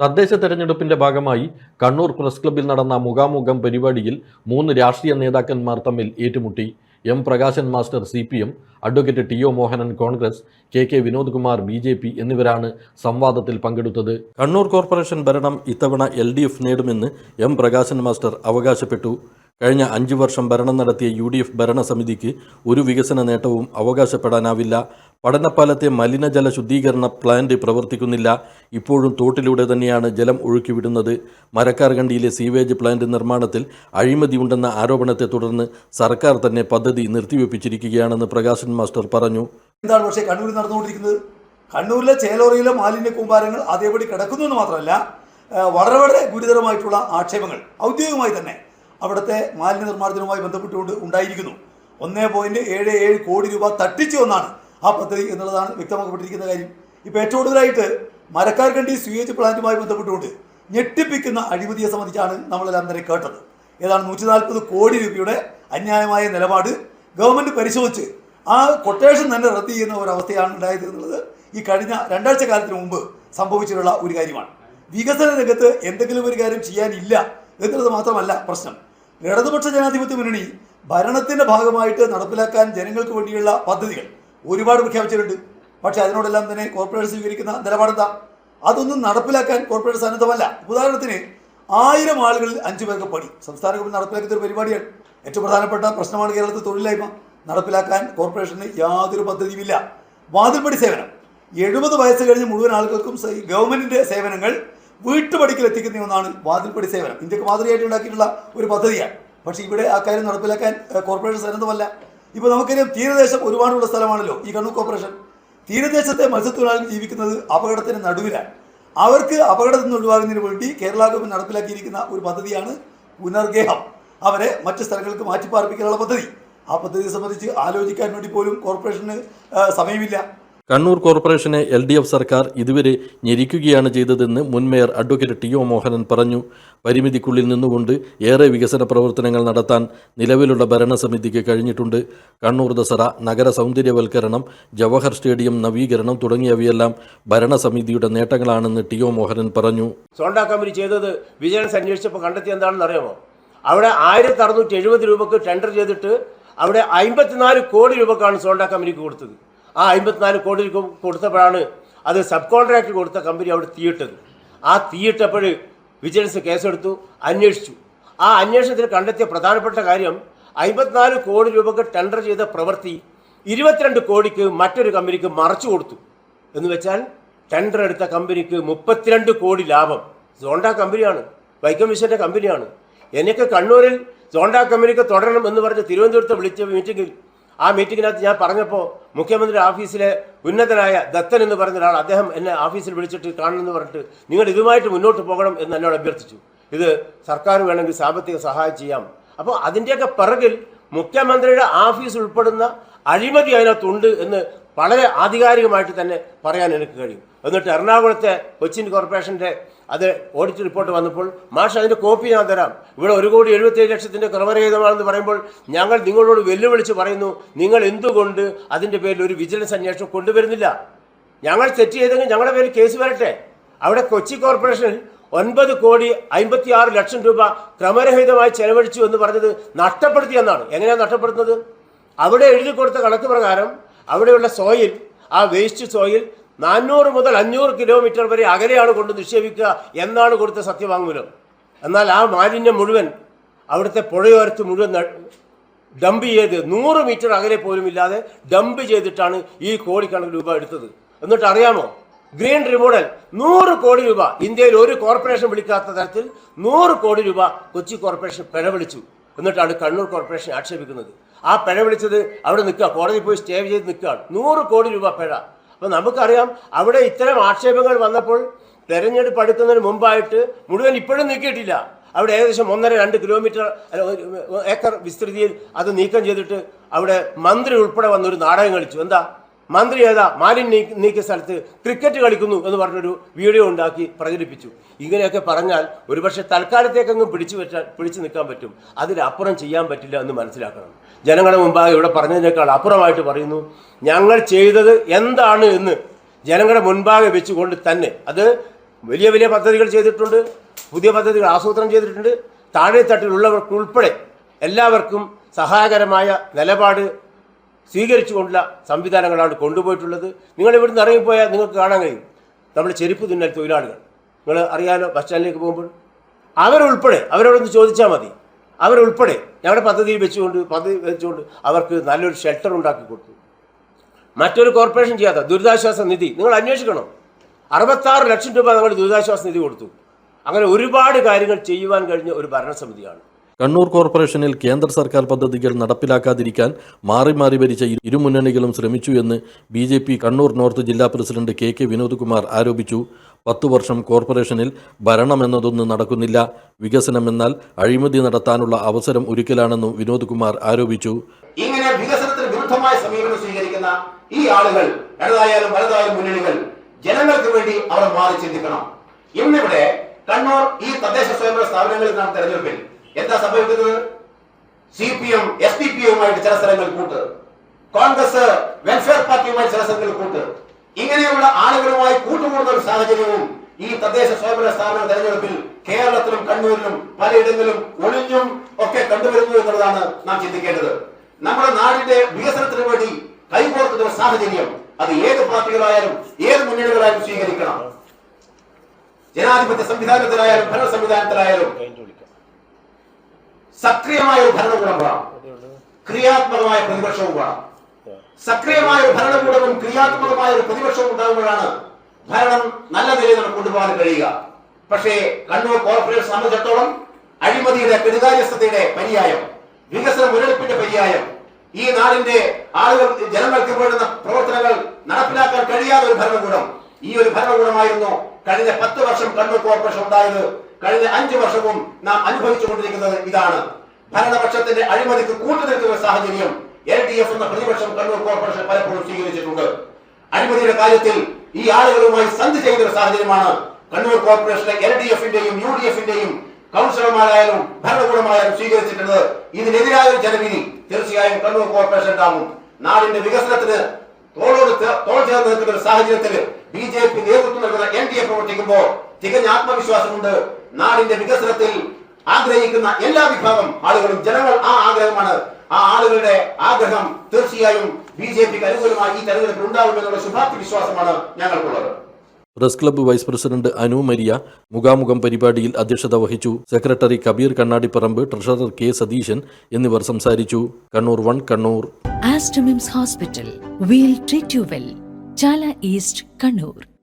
തദ്ദേശ തെരഞ്ഞെടുപ്പിന്റെ ഭാഗമായി കണ്ണൂർ പ്രസ് ക്ലബ്ബിൽ നടന്ന മുഖാമുഖം പരിപാടിയിൽ മൂന്ന് രാഷ്ട്രീയ നേതാക്കന്മാർ തമ്മിൽ ഏറ്റുമുട്ടി. M Prakashan master C P M advocate T O Mohanan Congress K K Vinod Kumar B J P എന്നിവരാണ് സംവാദത്തിൽ പങ്കെടുത്തത്. കണ്ണൂർ കോർപ്പറേഷൻ ഭരണം ഇത്തവണ എൽ ഡി എഫ് നേടുമെന്ന് എം പ്രകാശൻ മാസ്റ്റർ അവകാശപ്പെട്ടു. കഴിഞ്ഞ അഞ്ചു വർഷം ഭരണം നടത്തിയ യു ഡി എഫ് ഭരണസമിതിക്ക് ഒരു വികസന നേട്ടവും അവകാശപ്പെടാനാവില്ല. പഠനപ്പാലത്തെ മലിനജല ശുദ്ധീകരണ പ്ലാന്റ് പ്രവർത്തിക്കുന്നില്ല. ഇപ്പോഴും തോട്ടിലൂടെ തന്നെയാണ് ജലം ഒഴുക്കിവിടുന്നത്. മരക്കാർകണ്ടിയിലെ സീവേജ് പ്ലാന്റ് നിർമ്മാണത്തിൽ അഴിമതിയുണ്ടെന്ന ആരോപണത്തെ തുടർന്ന് സർക്കാർ തന്നെ പദ്ധതി നിർത്തിവെപ്പിച്ചിരിക്കുകയാണെന്ന് പ്രകാശൻ മാസ്റ്റർ പറഞ്ഞു. എന്താണ് പക്ഷേ കണ്ണൂരിൽ നടന്നുകൊണ്ടിരിക്കുന്നത്? കണ്ണൂരിലെ ചേലോറയിലെ മാലിന്യ കൂമ്പാരങ്ങൾ അതേപടി കിടക്കുന്നു എന്ന് മാത്രമല്ല വളരെ വളരെ ഗുരുതരമായിട്ടുള്ള ആക്ഷേപങ്ങൾ ഔദ്യോഗികമായി തന്നെ. അവിടുത്തെ മാലിന്യ നിർമ്മാർജനവുമായി ബന്ധപ്പെട്ടുകൊണ്ട് ഉണ്ടായിരിക്കുന്നു. ഒന്നേ പോയിന്റ് ഏഴ് ഏഴ് കോടി രൂപ തട്ടിച്ചു എന്നാണ് ആ പദ്ധതി എന്നുള്ളതാണ് വ്യക്തമാക്കപ്പെട്ടിരിക്കുന്ന കാര്യം. ഇപ്പോൾ ഏറ്റവും കൂടുതലായിട്ട് മരക്കാർക്കണ്ടി സ്വീകരിച്ച പ്ലാന്റുമായി ബന്ധപ്പെട്ടുകൊണ്ട് ഞെട്ടിപ്പിക്കുന്ന അഴിമതിയെ സംബന്ധിച്ചാണ് നമ്മളെല്ലാം തന്നെ കേട്ടത്. ഏതാണ് നൂറ്റി നാൽപ്പത് കോടി രൂപയുടെ അന്യായമായ നിലപാട് ഗവൺമെന്റ് പരിശോധിച്ച് ആ കൊട്ടേഷൻ തന്നെ റദ്ദ് ചെയ്യുന്ന ഒരവസ്ഥയാണ് ഉണ്ടായത് എന്നുള്ളത് ഈ കഴിഞ്ഞ രണ്ടാഴ്ച കാലത്തിന് മുമ്പ് സംഭവിച്ചിട്ടുള്ള ഒരു കാര്യമാണ്. വികസന രംഗത്ത് എന്തെങ്കിലും ഒരു കാര്യം ചെയ്യാനില്ല എന്നുള്ളത് മാത്രമല്ല പ്രശ്നം. ഇടതുപക്ഷ ജനാധിപത്യ മുന്നണി ഭരണത്തിന്റെ ഭാഗമായിട്ട് നടപ്പിലാക്കാൻ ജനങ്ങൾക്ക് വേണ്ടിയുള്ള പദ്ധതികൾ ഒരുപാട് പ്രഖ്യാപിച്ചിട്ടുണ്ട്. പക്ഷേ അതിനോടെല്ലാം തന്നെ കോർപ്പറേറ്റ് സ്വീകരിക്കുന്ന നിലപാടെന്താ? അതൊന്നും നടപ്പിലാക്കാൻ കോർപ്പറേറ്റ് സന്നദ്ധമല്ല. ഉദാഹരണത്തിന് ആയിരം ആളുകളിൽ അഞ്ചു പേർക്ക് പണി. സംസ്ഥാന ഗവൺമെന്റ് നടപ്പിലാക്കിയ ഒരു പരിപാടിയാണ്. ഏറ്റവും പ്രധാനപ്പെട്ട പ്രശ്നമാണ് കേരളത്തിൽ തൊഴിലില്ലായ്മ. നടപ്പിലാക്കാൻ കോർപ്പറേഷന് യാതൊരു പദ്ധതിയുമില്ല. വാതിൽപ്പടി സേവനം. എഴുപത് വയസ്സ് കഴിഞ്ഞ് മുഴുവൻ ആളുകൾക്കും ഗവൺമെന്റിന്റെ സേവനങ്ങൾ വീട്ടുപടിക്കൽ എത്തിക്കുന്ന ഒന്നാണ് വാതിൽപ്പടി സേവനം. ഇന്ത്യയ്ക്ക് മാതൃകയായിട്ട് ഉണ്ടാക്കിയിട്ടുള്ള ഒരു പദ്ധതിയാണ്. പക്ഷേ ഇവിടെ ആ കാര്യം നടപ്പിലാക്കാൻ കോർപ്പറേഷൻ സന്നദ്ധമല്ല. ഇപ്പോൾ നമുക്കറിയാം തീരദേശം ഒരുപാടുള്ള സ്ഥലമാണല്ലോ ഈ കണ്ണൂർ കോർപ്പറേഷൻ തീരദേശത്തെ മത്സ്യത്തൊഴിലാളികൾ ജീവിക്കുന്നത് അപകടത്തിന് നടുവിലാണ്. അവർക്ക് അപകടത്തിൽ നിന്ന് ഒഴിവാകുന്നതിന് വേണ്ടി കേരള ഗവൺമെന്റ് നടപ്പിലാക്കിയിരിക്കുന്ന ഒരു പദ്ധതിയാണ് പുനർഗേഹം. അവരെ മറ്റ് സ്ഥലങ്ങൾക്ക് മാറ്റിപ്പാർപ്പിക്കാനുള്ള പദ്ധതി. ആ പദ്ധതിയെ സംബന്ധിച്ച് ആലോചിക്കാൻ വേണ്ടി പോലും കോർപ്പറേഷന് സമയമില്ല. കണ്ണൂർ കോർപ്പറേഷനെ എൽ ഡി എഫ് സർക്കാർ ഇതുവരെ ഞെരിക്കുകയാണ് ചെയ്തതെന്ന് മുൻ mayor advocate T O Mohanan പറഞ്ഞു. പരിമിതിക്കുള്ളിൽ നിന്നുകൊണ്ട് ഏറെ വികസന പ്രവർത്തനങ്ങൾ നടത്താൻ നിലവിലുള്ള ഭരണസമിതിക്ക് കഴിഞ്ഞിട്ടുണ്ട്. കണ്ണൂർ ദസറ നഗര സൗന്ദര്യവൽക്കരണം ജവഹർ സ്റ്റേഡിയം നവീകരണം തുടങ്ങിയവയെല്ലാം ഭരണസമിതിയുടെ നേട്ടങ്ങളാണെന്ന് ടി ഒ മോഹനൻ പറഞ്ഞു. സോണ്ട കമ്പനി ചെയ്തത് വിജിലൻസ് അന്വേഷിച്ചപ്പോൾ കണ്ടെത്തി എന്താണെന്ന് അറിയാമോ? അവിടെ ആയിരത്തി അറുന്നൂറ്റി എഴുപത് രൂപക്ക് ടെൻഡർ ചെയ്തിട്ട് അവിടെ അമ്പത്തിനാല് കോടി രൂപക്കാണ് സോണ്ട കമ്പനിക്ക് കൊടുത്തത്. ആ അമ്പത്തിനാല് കോടി കൊടുത്തപ്പോഴാണ് അത് സബ് കോൺട്രാക്ട് കൊടുത്ത കമ്പനി അവിടെ തീയിട്ടത്. ആ തീയിട്ടപ്പോൾ വിജിലൻസ് കേസെടുത്തു അന്വേഷിച്ചു. ആ അന്വേഷണത്തിൽ കണ്ടെത്തിയ പ്രധാനപ്പെട്ട കാര്യം അമ്പത്തിനാല് കോടി രൂപക്ക് ടെൻഡർ ചെയ്ത പ്രവൃത്തി ഇരുപത്തിരണ്ട് കോടിക്ക് മറ്റൊരു കമ്പനിക്ക് മറച്ചു കൊടുത്തു. എന്ന് വെച്ചാൽ ടെൻഡർ എടുത്ത കമ്പനിക്ക് മുപ്പത്തിരണ്ട് കോടി ലാഭം. സോണ്ട കമ്പനിയാണ് വൈക്കം മിഷന്റെ കമ്പനിയാണ്. എനിക്ക് കണ്ണൂരിൽ സോണ്ട കമ്പനിക്ക് തുടരണം എന്ന് പറഞ്ഞ് തിരുവനന്തപുരത്ത് വിളിച്ച മീറ്റിംഗിൽ ആ മീറ്റിങ്ങിനകത്ത് ഞാൻ പറഞ്ഞപ്പോൾ മുഖ്യമന്ത്രി ഓഫീസിലെ ഉന്നതനായ ദത്തൻ എന്ന് പറഞ്ഞ ഒരാൾ അദ്ദേഹം എന്നെ ഓഫീസിൽ വിളിച്ചിട്ട് കാണണമെന്ന് പറഞ്ഞിട്ട് നിങ്ങൾ ഇതുമായിട്ട് മുന്നോട്ട് പോകണം എന്ന് എന്നോട് അഭ്യർത്ഥിച്ചു. ഇത് സർക്കാർ വേണമെങ്കിൽ സാമ്പത്തിക സഹായം ചെയ്യാം. അപ്പോൾ അതിന്റെയൊക്കെ പിറകിൽ മുഖ്യമന്ത്രിയുടെ ഓഫീസ് ഉൾപ്പെടുന്ന അഴിമതി അതിനകത്തുണ്ട് എന്ന് വളരെ ആധികാരികമായിട്ട് തന്നെ പറയാൻ എനിക്ക് കഴിയും. എന്നിട്ട് എറണാകുളത്തെ കൊച്ചിൻ കോർപ്പറേഷന്റെ അത് ഓഡിറ്റ് റിപ്പോർട്ട് വന്നപ്പോൾ മാഷ് അതിന്റെ കോപ്പി ഞാൻ തരാം. ഇവിടെ ഒരു കോടി എഴുപത്തേഴ് ലക്ഷത്തിന്റെ ക്രമരഹിതമാണെന്ന് പറയുമ്പോൾ ഞങ്ങൾ നിങ്ങളോട് വെല്ലുവിളിച്ച് പറയുന്നു നിങ്ങൾ എന്തുകൊണ്ട് അതിന്റെ പേരിൽ ഒരു വിജിലൻസ് അന്വേഷണം കൊണ്ടുവരുന്നില്ല? ഞങ്ങൾ തെറ്റ് ചെയ്തെങ്കിൽ ഞങ്ങളുടെ പേരിൽ കേസ് വരട്ടെ. അവിടെ കൊച്ചി കോർപ്പറേഷൻ ഒൻപത് കോടി അമ്പത്തി ആറ് ലക്ഷം രൂപ ക്രമരഹിതമായി ചെലവഴിച്ചു എന്ന് പറഞ്ഞത് നഷ്ടപ്പെടുത്തിയെന്നാണ് എങ്ങനെയാണ് നഷ്ടപ്പെടുത്തുന്നത്? അവിടെ എഴുതി കൊടുത്ത കണക്ക് പ്രകാരം അവിടെയുള്ള സോയിൽ ആ വേസ്റ്റ് സോയിൽ നാനൂറ് മുതൽ അഞ്ഞൂറ് കിലോമീറ്റർ വരെ അകലെയാണ് കൊണ്ട് നിക്ഷേപിക്കുക എന്നാണ് കൊടുത്ത സത്യവാങ്മൂലം. എന്നാൽ ആ മാലിന്യം മുഴുവൻ അവിടുത്തെ പുഴയോരത്ത് മുഴുവൻ ഡംപ് ചെയ്ത് നൂറ് മീറ്റർ അകലെ പോലും ഇല്ലാതെ ഡംപ് ചെയ്തിട്ടാണ് ഈ കോടിക്കണക്കിന് രൂപ എടുത്തത്. എന്നിട്ട് അറിയാമോ? ഗ്രീൻ റിമോഡൽ നൂറ് കോടി രൂപ ഇന്ത്യയിൽ ഒരു കോർപ്പറേഷൻ വിളിക്കാത്ത തരത്തിൽ നൂറ് കോടി രൂപ കൊച്ചി കോർപ്പറേഷൻ പിഴവിളിച്ചു എന്നിട്ടാണ് കണ്ണൂർ കോർപ്പറേഷൻ ആക്ഷേപിക്കുന്നത്. ആ പിഴ വിളിച്ചത് അവിടെ നിൽക്കുക കോടതി പോയി സ്റ്റേ ചെയ്ത് നിൽക്കുകയാണ്. നൂറ് കോടി രൂപ പിഴ അപ്പം നമുക്കറിയാം അവിടെ ഇത്തരം ആക്ഷേപങ്ങൾ വന്നപ്പോൾ തെരഞ്ഞെടുപ്പ് അടുക്കുന്നതിന് മുമ്പായിട്ട് മുഴുവൻ ഇപ്പോഴും നീക്കിയിട്ടില്ല. അവിടെ ഏകദേശം ഒന്നര രണ്ട് കിലോമീറ്റർ ഏക്കർ വിസ്തൃതിയിൽ അത് നീക്കം ചെയ്തിട്ട് അവിടെ മന്ത്രി ഉൾപ്പെടെ വന്നൊരു നാടകം കളിച്ചു. എന്താ? മന്ത്രി ഏതാ? മാലിന്യ നീ- നീക്കിയ സ്ഥലത്ത് ക്രിക്കറ്റ് കളിക്കുന്നു എന്ന് പറഞ്ഞൊരു വീഡിയോ ഉണ്ടാക്കി പ്രചരിപ്പിച്ചു. ഇങ്ങനെയൊക്കെ പറഞ്ഞാൽ ഒരുപക്ഷെ തൽക്കാലത്തേക്കങ്ങ് പിടിച്ചു വെച്ചാൽ പിടിച്ചു നിൽക്കാൻ പറ്റും. അതിലപ്പുറം ചെയ്യാൻ പറ്റില്ല എന്ന് മനസ്സിലാക്കണം. ജനങ്ങളുടെ മുമ്പാകെ ഇവിടെ പറഞ്ഞതിനേക്കാൾ അപ്പുറമായിട്ട് പറയുന്നു ഞങ്ങൾ ചെയ്തത് എന്താണ് എന്ന് ജനങ്ങളുടെ മുൻപാകെ വെച്ചുകൊണ്ട് തന്നെ. അത് വലിയ വലിയ പദ്ധതികൾ ചെയ്തിട്ടുണ്ട് പുതിയ പദ്ധതികൾ ആസൂത്രണം ചെയ്തിട്ടുണ്ട്. താഴെത്തട്ടിലുള്ളവർക്ക് ഉൾപ്പെടെ എല്ലാവർക്കും സഹായകരമായ നിലപാട് സ്വീകരിച്ചുകൊണ്ടുള്ള സംവിധാനങ്ങളാണ് കൊണ്ടുപോയിട്ടുള്ളത്. നിങ്ങൾ ഇവിടുന്ന് ഇറങ്ങിപ്പോയാൽ നിങ്ങൾക്ക് കാണാൻ കഴിയും. നമ്മൾ ചെരുപ്പ് തുന്നൽ തൊഴിലാളികൾ. നിങ്ങൾ അറിയാലോ ബസ് സ്റ്റാൻഡിലേക്ക് പോകുമ്പോൾ അവരുൾപ്പെടെ അവരോടൊന്ന് ചോദിച്ചാൽ മതി. അവരുൾപ്പെടെ ഞങ്ങളുടെ പദ്ധതിയിൽ വെച്ചുകൊണ്ട് പദ്ധതി വെച്ചുകൊണ്ട് അവർക്ക് നല്ലൊരു ഷെൽട്ടർ ഉണ്ടാക്കി കൊടുത്തു. മറ്റൊരു കോർപ്പറേഷൻ ചെയ്യാത്ത ദുരിതാശ്വാസ നിധി നിങ്ങൾ അന്വേഷിക്കണം. അറുപത്താറ് ലക്ഷം രൂപ നമ്മൾ ദുരിതാശ്വാസ നിധി കൊടുത്തു. അങ്ങനെ ഒരുപാട് കാര്യങ്ങൾ ചെയ്യുവാൻ കഴിഞ്ഞ ഒരു ഭരണസമിതിയാണ്. കണ്ണൂർ കോർപ്പറേഷനിൽ കേന്ദ്ര സർക്കാർ പദ്ധതികൾ നടപ്പിലാക്കാതിരിക്കാൻ മാറി മാറി ഭരിച്ച ഇരു- ഇരു മുന്നണികളും ശ്രമിച്ചു എന്ന് B J P Kannur north ജില്ലാ പ്രസിഡന്റ് കെ കെ വിനോദ്കുമാർ ആരോപിച്ചു. പത്തു വർഷം കോർപ്പറേഷനിൽ ഭരണമെന്നതൊന്നും നടക്കുന്നില്ല. വികസനമെന്നാൽ അഴിമതി നടത്താനുള്ള അവസരം ഒരുക്കലാണെന്നും വിനോദ്കുമാർ ആരോപിച്ചു. ഇങ്ങനെ വികസനത്തിന് വിരുദ്ധമായ സമീപനം സ്വീകരിക്കുന്ന ഈ ആളുകൾ ഇടതായാലും വലതായാലും മുന്നണികൾ ജനങ്ങൾക്ക് വേണ്ടി അവർ മാറി ചിന്തിക്കണം. ഇന്നിവിടെ കണ്ണൂർ ഈ തദ്ദേശ സ്വയംഭരണ സ്ഥാപനങ്ങളിൽ നാം തെരഞ്ഞെടുപ്പിൽ. എന്താ സംഭവിക്കുന്നത്? C P M S D P എമ്മുമായിട്ട് ചില സ്ഥലങ്ങളിൽ കൂട്ട്. കോൺഗ്രസ് വെൽഫെയർ പാർട്ടിയുമായി ചില സ്ഥലങ്ങളിൽ കൂട്ട്. ഇങ്ങനെയുള്ള ആളുകളുമായി കൂട്ടുകൂടുന്ന ഒരു സാഹചര്യവും ഈ തദ്ദേശ സ്വയംഭരണ സ്ഥാപന തെരഞ്ഞെടുപ്പിൽ കേരളത്തിലും കണ്ണൂരിലും പലയിടങ്ങളിലും ഒളിഞ്ഞും ഒക്കെ കണ്ടുവരുന്നു എന്നുള്ളതാണ് നാം ചിന്തിക്കേണ്ടത്. നമ്മുടെ നാടിന്റെ വികസനത്തിന് വേണ്ടി കൈകോർക്കുന്ന ഒരു സാഹചര്യം അത് ഏത് പാർട്ടികളായാലും ഏത് മുന്നണികളായാലും സ്വീകരിക്കണം. ജനാധിപത്യ സംവിധാനത്തിലായാലും ഭരണ സംവിധാനത്തിലായാലും സക്രിയമായ ഒരു ഭരണകൂടം വേണം. ക്രിയാത്മകമായ പ്രതിപക്ഷവും വേണം. സക്രിയമായ ഒരു ഭരണകൂടവും ക്രിയാത്മകമായ ഒരു പ്രതിപക്ഷവും ഉണ്ടാകുമ്പോഴാണ് ഭരണം നല്ല നിലയിൽ നമുക്ക് കൊണ്ടുപോകാൻ കഴിയുക. പക്ഷേ കണ്ണൂർ കോർപ്പറേഷൻ സംബന്ധിച്ചിടത്തോളം അഴിമതിയുടെ കെടുകാര്യസ്ഥതയുടെ പര്യായം വികസന മുരടിപ്പിന്റെ പര്യായം ഈ നാടിന്റെ ആളുകൾ ജനങ്ങൾക്ക് വേണ്ടുന്ന പ്രവർത്തനങ്ങൾ നടപ്പിലാക്കാൻ കഴിയാത്ത ഒരു ഭരണകൂടം ഈ ഒരു ഭരണകൂടമായിരുന്നു കഴിഞ്ഞ പത്ത് വർഷം കണ്ണൂർ കോർപ്പറേഷൻ ഉണ്ടായത്. കഴിഞ്ഞ അഞ്ചു വർഷവും നാം അനുഭവിച്ചുകൊണ്ടിരിക്കുന്നത് ഇതാണ്. ഭരണപക്ഷത്തിന്റെ അഴിമതിക്ക് കൂട്ടുനിൽക്കുന്ന സാഹചര്യം എൽ ഡി എഫ് എന്ന പ്രതിപക്ഷം കണ്ണൂർ കോർപ്പറേഷൻ പലപ്പോഴും സ്വീകരിച്ചിട്ടുണ്ട്. അഴിമതിയുടെ കാര്യത്തിൽ ഈ ആളുകളുമായി സന്ധി ചെയ്യുന്ന ഒരു സാഹചര്യമാണ് കണ്ണൂർ കോർപ്പറേഷനിലെ എൽ ഡി എഫിന്റെയും യു ഡി എഫിന്റെയും കൗൺസിലർമാരായാലും ഭരണകൂടമായാലും സ്വീകരിച്ചിട്ടുള്ളത് ഇതിനെതിരായ ഒരു ജനവിധി തീർച്ചയായും കണ്ണൂർ കോർപ്പറേഷൻ ഉണ്ടാകും. നാടിന്റെ വികസനത്തിന് തോളോട് തോൾ ചേർന്ന് നിൽക്കുന്ന ഒരു സാഹചര്യത്തിൽ ബി ജെ പി നേതൃത്വം നൽകുന്ന എൻ ഡി എ പ്രവർത്തിക്കുമ്പോൾ തികഞ്ഞ ആത്മവിശ്വാസമുണ്ട്. നാടിന്റെ വികസനത്തിൽ ആഗ്രഹിക്കുന്ന എല്ലാ വിഭാഗം ആളുകളും ജനങ്ങൾ ആ ആഗ്രഹമാണ്. ആ ആളുകളുടെ ആഗ്രഹം തീർച്ചയായും ബി ജെ പിക്ക് അനുകൂലമായി ഈ തെരഞ്ഞെടുപ്പിൽ ഉണ്ടാകുമെന്നുള്ള ശുഭാപ്തി വിശ്വാസമാണ് ഞങ്ങൾക്കുള്ളത്. Press club vice president Anu Maria മുഖാമുഖം പരിപാടിയിൽ അധ്യക്ഷത വഹിച്ചു. Secretary Kabeer Kannadiparamba treasurer K Satheesan എന്നിവർ സംസാരിച്ചു. Kannur one Kannur. Aster MIMS hospital. We'll treat you well Chala east Kannur.